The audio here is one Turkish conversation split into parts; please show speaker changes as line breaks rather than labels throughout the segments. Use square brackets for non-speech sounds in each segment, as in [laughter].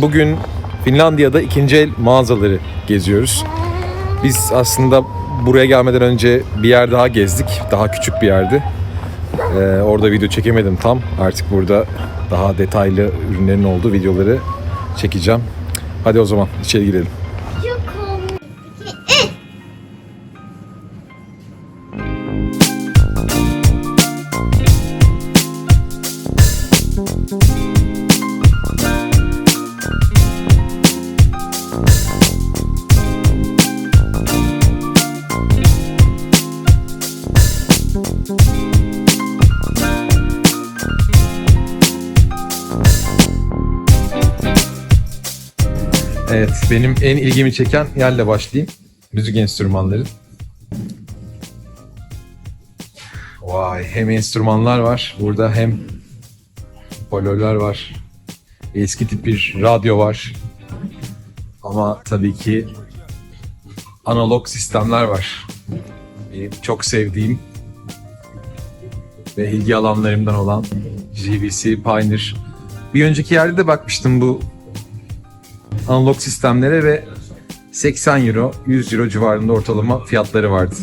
Bugün Finlandiya'da ikinci el mağazaları geziyoruz. Biz aslında buraya gelmeden önce bir yer daha gezdik. Daha küçük bir yerdi. Ee, orada video çekemedim tam. Artık burada daha detaylı ürünlerin olduğu videoları çekeceğim. Hadi o zaman içeri girelim. Benim en ilgimi çeken yerle başlayayım. Müzik enstrümanları. Vay, hem enstrümanlar var burada hem hoparlörler var. Eski tip bir radyo var. Ama tabii ki analog sistemler var. Benim çok sevdiğim ve ilgi alanlarımdan olan JVC Pioneer. Bir önceki yerde de bakmıştım bu analog sistemlere ve 80 euro, 100 euro civarında ortalama fiyatları vardı.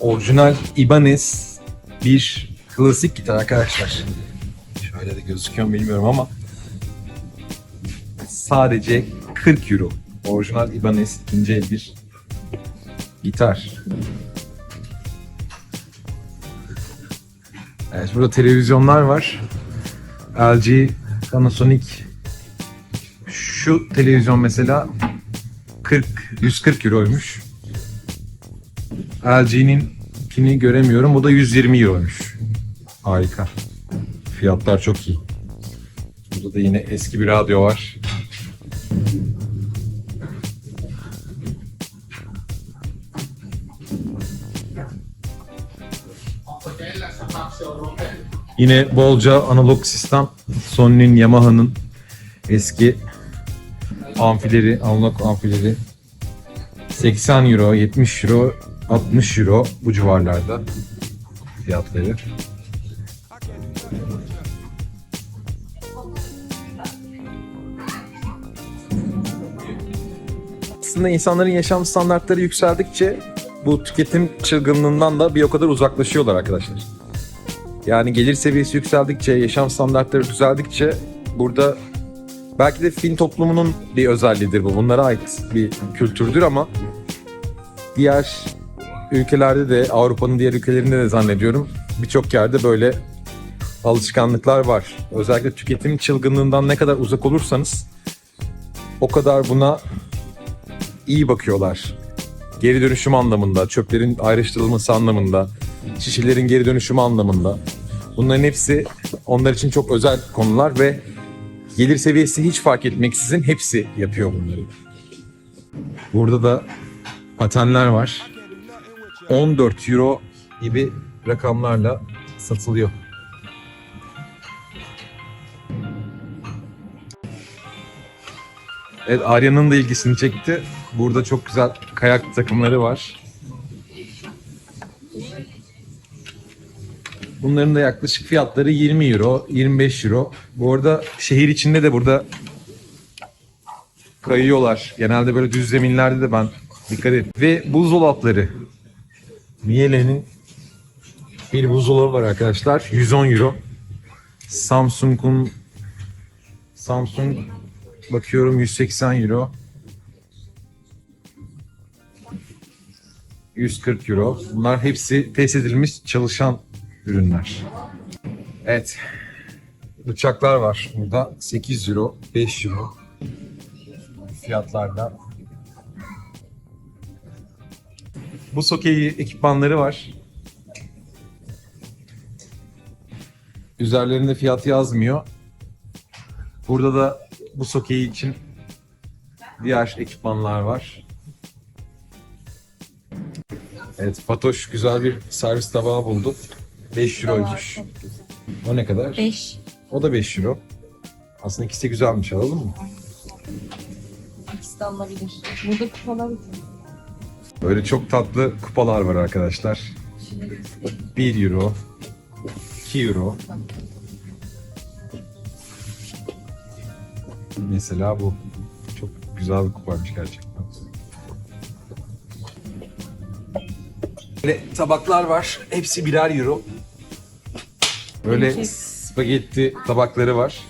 Orijinal Ibanez bir klasik gitar arkadaşlar. Şöyle de gözüküyor mu bilmiyorum ama sadece 40 euro. Orijinal Ibanez ikinci el bir gitar. Evet burada televizyonlar var. LG, Panasonic. Şu televizyon mesela 40 140 euroymuş. LG'nin kini göremiyorum. Bu da 120 euroymuş. Harika. Fiyatlar çok iyi. Burada da yine eski bir radyo var. Yine bolca analog sistem. Sony'nin, Yamaha'nın eski amfileri, analog amfileri. 80 euro, 70 euro, 60 euro bu civarlarda fiyatları. Aslında insanların yaşam standartları yükseldikçe bu tüketim çılgınlığından da bir o kadar uzaklaşıyorlar arkadaşlar. Yani gelir seviyesi yükseldikçe, yaşam standartları düzeldikçe burada belki de Fin toplumunun bir özelliğidir bu. Bunlara ait bir kültürdür ama diğer ülkelerde de Avrupa'nın diğer ülkelerinde de zannediyorum birçok yerde böyle alışkanlıklar var. Özellikle tüketim çılgınlığından ne kadar uzak olursanız o kadar buna iyi bakıyorlar. Geri dönüşüm anlamında, çöplerin ayrıştırılması anlamında, şişelerin geri dönüşümü anlamında. Bunların hepsi onlar için çok özel konular ve gelir seviyesi hiç fark etmeksizin hepsi yapıyor bunları. Burada da patenler var. 14 euro gibi rakamlarla satılıyor. Evet Arya'nın da ilgisini çekti. Burada çok güzel kayak takımları var. Bunların da yaklaşık fiyatları 20 euro, 25 euro. Bu arada şehir içinde de burada kayıyorlar. Genelde böyle düz zeminlerde de ben dikkat et. Ve buzdolapları. Miele'nin bir buzdolabı var arkadaşlar. 110 euro. Samsung'un Samsung bakıyorum 180 euro. 140 euro. Bunlar hepsi test edilmiş çalışan ürünler. Evet. Bıçaklar var burada. 8 euro, 5 euro fiyatlarda. Bu sokeyi ekipmanları var. Üzerlerinde fiyat yazmıyor. Burada da bu sokeyi için diğer ekipmanlar var. Evet Fatoş güzel bir servis tabağı buldu. 5 euroymuş. O ne kadar?
5.
O da 5 euro. Aslında ikisi de güzelmiş alalım mı?
İkisi de alınabilir. Burada kupalar var.
Böyle çok tatlı kupalar var arkadaşlar. 1 euro, 2 euro. Mesela bu. Çok güzel bir kuparmış gerçekten. Böyle tabaklar var. Hepsi birer euro. Böyle
Yüksek.
spagetti tabakları var.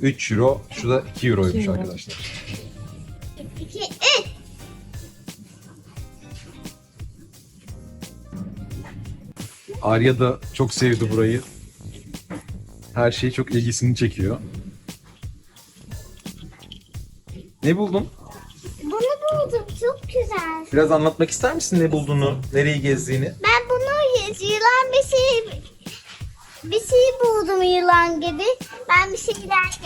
3 euro. Şu da 2 euroymuş
euro.
arkadaşlar.
İki, üç.
Arya da çok sevdi burayı. Her şey çok ilgisini çekiyor. Ne buldun?
Bunu buldum. Çok güzel.
Biraz anlatmak ister misin ne bulduğunu, nereyi gezdiğini?
Ben bunu yılan bir şey bir şey buldum yılan gibi. Ben bir şeyler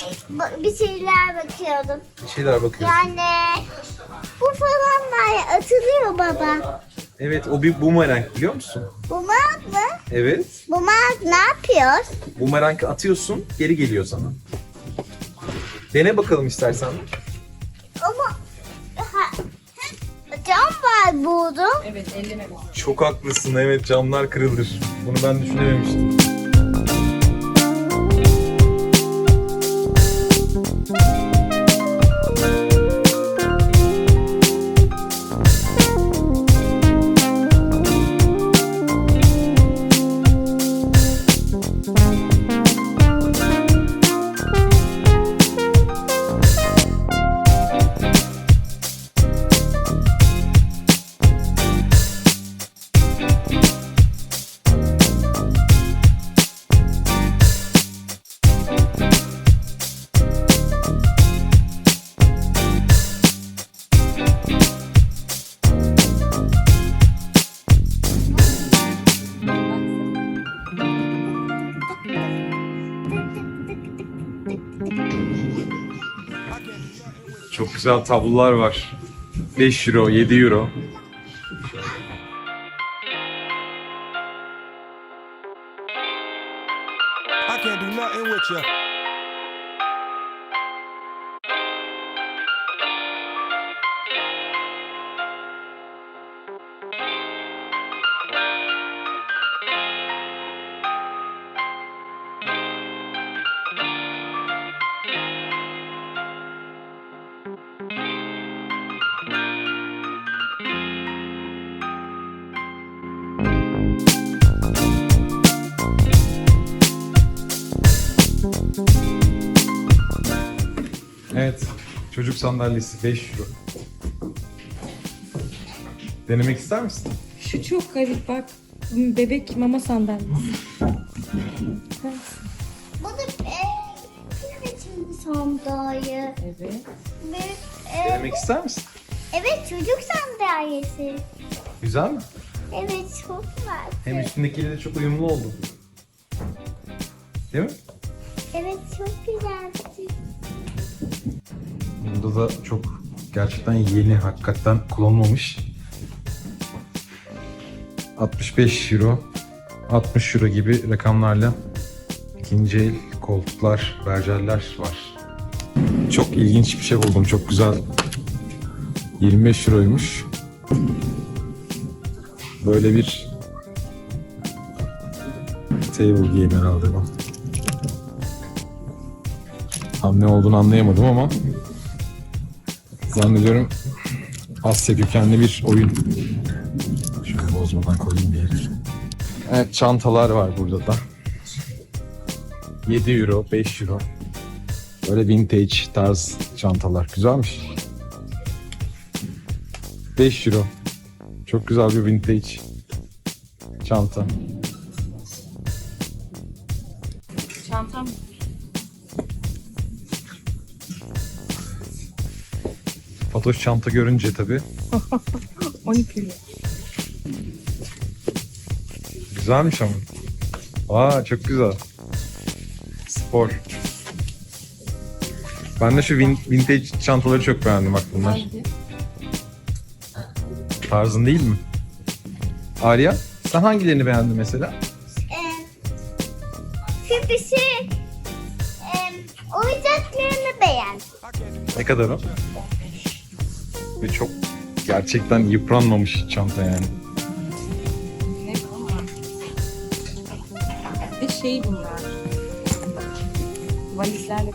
bir şeyler bakıyordum.
Bir şeyler bakıyorsun.
Yani bu falanlar atılıyor baba.
Evet, o bir bumerang biliyor musun?
Bumak mı?
Evet.
Bumak ne yapıyor?
Bumerang'ı atıyorsun, geri geliyor sana. Dene bakalım istersen.
Ama ha, cam var buldum.
Evet elleme.
Çok haklısın, evet camlar kırılır. Bunu ben düşünememiştim. Çok güzel tablolar var. 5 euro, 7 euro.
I can't do nothing with you.
Evet, çocuk sandalyesi 5 euro. Denemek ister misin?
Şu çok garip bak. Bebek mama sandalyesi.
Bu da için sandalye?
Evet.
Ve, e,
Denemek ister misin?
evet çocuk sandalyesi.
Güzel mi?
Evet çok güzel.
Hem üstündekiyle de çok uyumlu oldu. Değil mi?
Evet çok güzel.
Burada da çok gerçekten yeni, hakikaten kullanılmamış. 65 euro, 60 euro gibi rakamlarla ikinci el koltuklar, berjerler var. Çok ilginç bir şey buldum, çok güzel. 25 euroymuş. Böyle bir table game herhalde bu. Tam ne olduğunu anlayamadım ama Zannediyorum Asya kökenli bir oyun. Şöyle bozmadan koyayım bir yere. Evet çantalar var burada da. 7 euro, 5 euro. Böyle vintage tarz çantalar. Güzelmiş. 5 euro. Çok güzel bir vintage çanta. Fatoş çanta görünce tabii [laughs]
12 euro.
Güzelmiş ama. Aa çok güzel. Spor. Ben de şu vin- vintage çantaları çok beğendim bak bunlar. Tarzın değil mi? Arya, sen hangilerini beğendin mesela?
E, şu bir şey e, oyuncaklarını beğendim.
Ne kadar o? Ve çok gerçekten yıpranmamış çanta yani.
Ne bu? 5 şey bunlar. Valizlerle.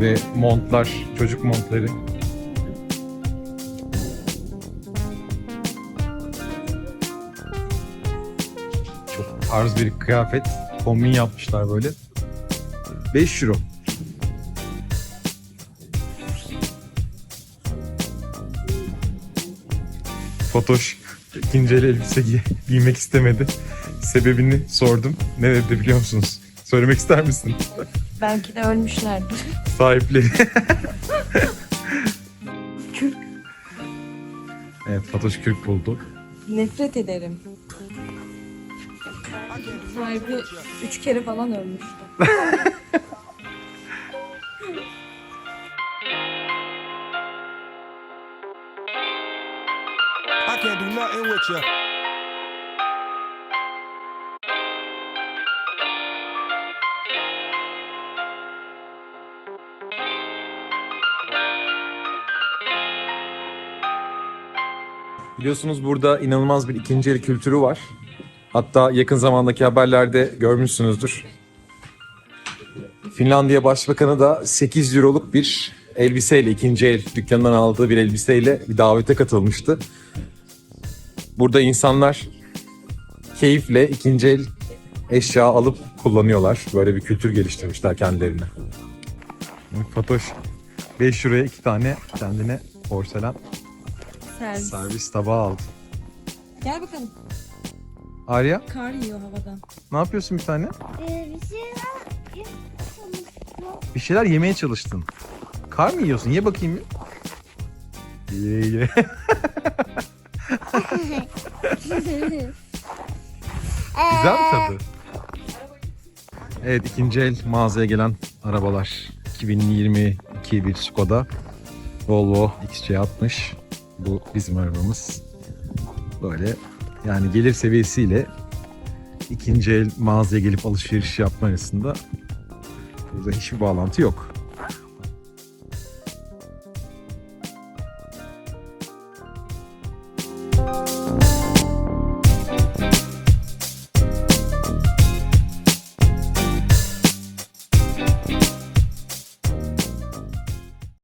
Ve montlar, çocuk montları. Çok tarz bir kıyafet. Kombin yapmışlar böyle. 5 euro. Fotoş ikinci el elbise giy- giymek istemedi. Sebebini sordum. Ne dedi biliyor musunuz? Söylemek ister misin?
Belki de ölmüşlerdir.
Sahipleri. evet Fatoş Kürk buldu.
Nefret ederim. Sahibi üç kere falan ölmüştü. [laughs]
do nothing with you.
Biliyorsunuz burada inanılmaz bir ikinci el kültürü var. Hatta yakın zamandaki haberlerde görmüşsünüzdür. Finlandiya Başbakanı da 8 euroluk bir elbiseyle, ikinci el dükkanından aldığı bir elbiseyle bir davete katılmıştı. Burada insanlar keyifle ikinci el eşya alıp kullanıyorlar. Böyle bir kültür geliştirmişler kendilerine. Fatoş 5 euroya iki tane kendine porselen
Servis.
servis tabağı aldı.
Gel bakalım.
Arya
Kar yiyor havadan.
ne yapıyorsun bir tane?
Ee, bir şey
Bir şeyler yemeye çalıştın. Kar mı yiyorsun? Ye bakayım bir. Ye ye. [laughs] Güzel mi tadı? Evet ikinci el mağazaya gelen arabalar. 2022 bir Skoda. Volvo XC60. Bu bizim arabamız. Böyle yani gelir seviyesiyle ikinci el mağazaya gelip alışveriş yapma arasında burada hiçbir bağlantı yok.